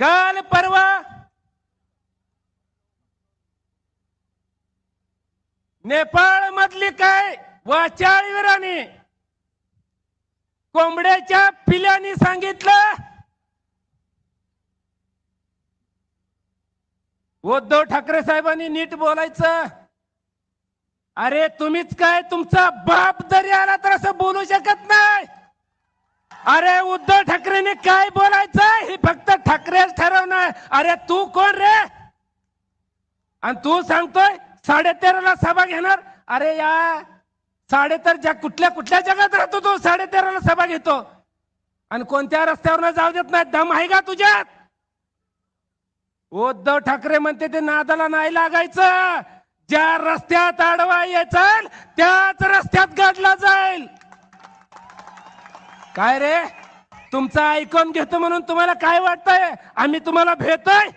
काल परवा नेपाळ मधली काय वाचाळीवराने कोंबड्याच्या पिल्याने सांगितलं उद्धव ठाकरे साहेबांनी नीट बोलायचं. अरे तुम्हीच काय तुमचा बाप जरी आला तर असं बोलू शकत नाही. अरे उद्धव ठाकरेने काय बोलायचं हे फक्त ठाकरेच ठरवणार. अरे तू कोण रे? आणि तू सांगतोय साडेतेराला सभा घेणार? अरे या साडेतेर जग कुठल्या कुठल्या जगात राहतो तू साडेतेराला सभा घेतो. आणि कोणत्या रस्त्यावर जाऊ देत नाही? दम आहे का तुझ्यात? उद्धव ठाकरे म्हणते ते नादाला नाही लागायचं. ज्या रस्त्यात आडवा यायचा त्याच रस्त्यात गाडला जाईल. काय रे? तुमचं ऐकून घेतो म्हणून तुम्हाला काय वाटतंय? आम्ही तुम्हाला भेटतोय?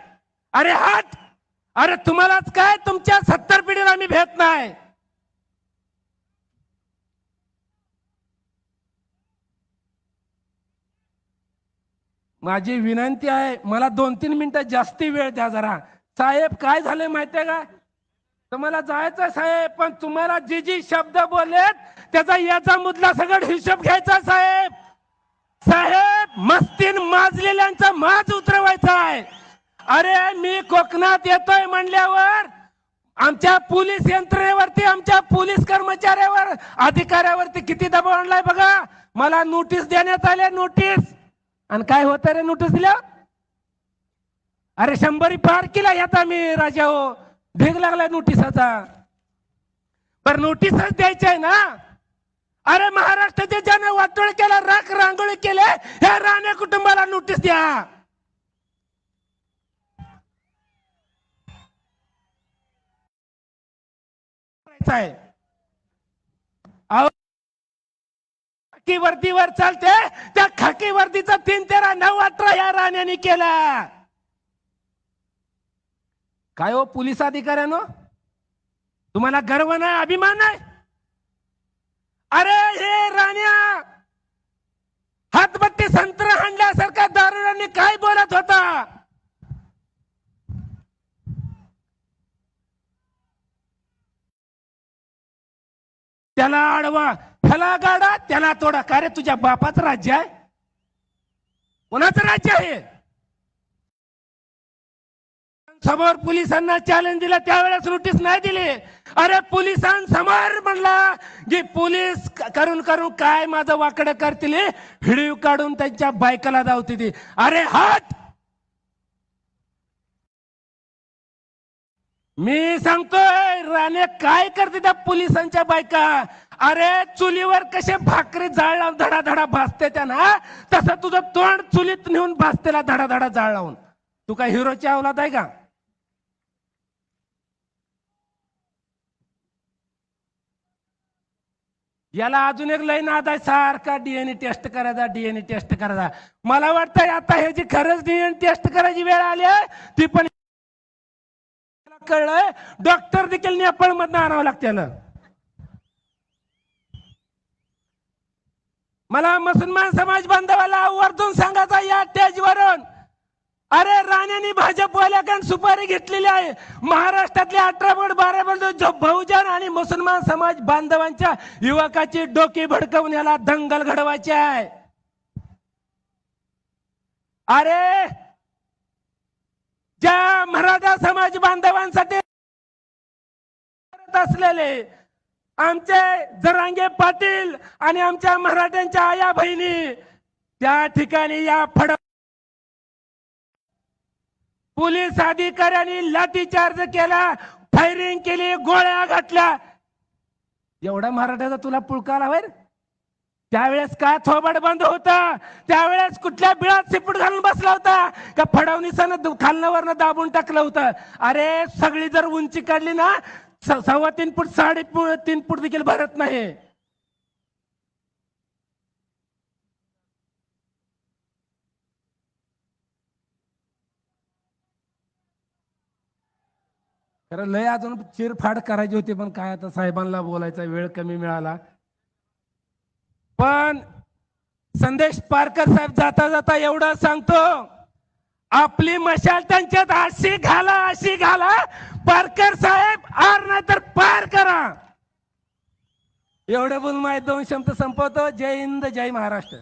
अरे हट! अरे तुम्हालाच काय? तुमच्या सत्तर पिढीला आम्ही भेट नाही. माझी विनंती आहे मला दोन तीन मिनिटं जास्ती वेळ द्या जरा. साहेब काय झालंय माहितीये का? तुम्हाला जायचं साहेब पण तुम्हाला जी जी शब्द बोललेत त्याचा याचा मुदला सगळं हिशोब घ्यायचा साहेब. मस्तीन माजलेल्यांचा माज उतरवायचा आहे. अरे मी कोकणात येतोय म्हणल्यावर आमच्या पोलीस यंत्रणेवरती आमच्या पोलीस कर्मचाऱ्यावर अधिकाऱ्यावरती किती दबाव आणलाय बघा. मला नोटीस देण्यात आले नोटीस आणि काय होत रे नोटीस दिल्या अरे शंभरी पार केला येता मी राजा हो. ढेग लागलाय नोटिसाचा पर नोटीसच द्यायची आहे ना. अरे महाराष्ट्राचे ज्याने वाटोळ केला राख रांगोळी केले ह्या राणे कुटुंबाला नोटीस द्या. खाकी वर्दीवर चालते त्या खाकी वर्दीचा तीन तेरा नऊ अठरा या राण्याने केला. काय हो पोलीस अधिकाऱ्यानो? तुम्हाला गर्व नाही अभिमान नाही? अरे हे राण्या! हातबत्ती संत्र हाणल्यासारखा दारुड्यांनी काय बोलत होता? त्याला आडवा त्याला गाडा त्याला तोडा. का रे तुझ्या बापाचं राज्य आहे? कोणाचं राज्य आहे? समोर पोलिसांना चॅलेंज दिला त्यावेळेस नोटीस नाही दिली. अरे पोलिसांसमोर म्हणला की पोलीस करून करून काय माझं वाकडं करतील? व्हिडिओ काढून त्यांच्या बायकाला धावते ती. अरे हात! मी सांगतोय राणे काय करते त्या पोलिसांच्या बायका? अरे चुलीवर कसे भाकरी जाळ लावून धडा धडा भासते त्या ना तसं तुझं तोंड चुलीत नेऊन भासतेला धडा धडा जाळ लावून. तू काय हिरोची अवलाद आहे का? याला अजून एक लय नाद आहे सारखा डीएनए टेस्ट करायचा डीएनए टेस्ट करायचा. मला वाटतं आता ह्याची खरंच डीएनए टेस्ट करायची वेळ आली आहे ती पण कळलंय. डॉक्टर देखील नेपाळ मधनं आणावं लागतं मला मुसलमान समाज बांधवाला आवर्जून सांगायचा या स्टेजवरून अरे राण्यानी भाजपवाल्याकडून सुपारी घेतलेली आहे. महाराष्ट्रातले अठरा बोट बारा बोट जो बहुजन आणि मुसलमान समाज बांधवांच्या युवकाची डोकी भडकवून याला दंगल घडवायची आहे. अरे ज्या मराठा समाज बांधवांसाठी करत असलेले आमचे जरांगे पाटील आणि आमच्या मराठ्यांच्या आया बहिणी त्या ठिकाणी या फड पोलीस अधिकाऱ्यांनी लाठीचार्ज केला फायरिंग केली गोळ्या घातल्या. एवढा मराठ्याचा तुला पुळका आला त्यावेळेस का थोबड बंद होता? त्यावेळेस कुठल्या बिळात सिपूट घालून बसला होता? का फडवणीसानं खालनं दाबून टाकलं होतं? अरे सगळी जर उंची काढली ना स- सव्वा तीन फूट साडे तीन फूट देखील भरत नाही. कारण लय अजून चिरफाड करायची होती पण काय आता साहेबांना बोलायचा वेळ कमी मिळाला. पण संदेश पारकर साहेब जाता जाता एवढं सांगतो आपली मशाल त्यांच्यात अशी घाला अशी घाला पारकर साहेब आर नाही तर पार करा. एवढं बोलून माय दोन शब्द संपवतो. जय हिंद जय महाराष्ट्र.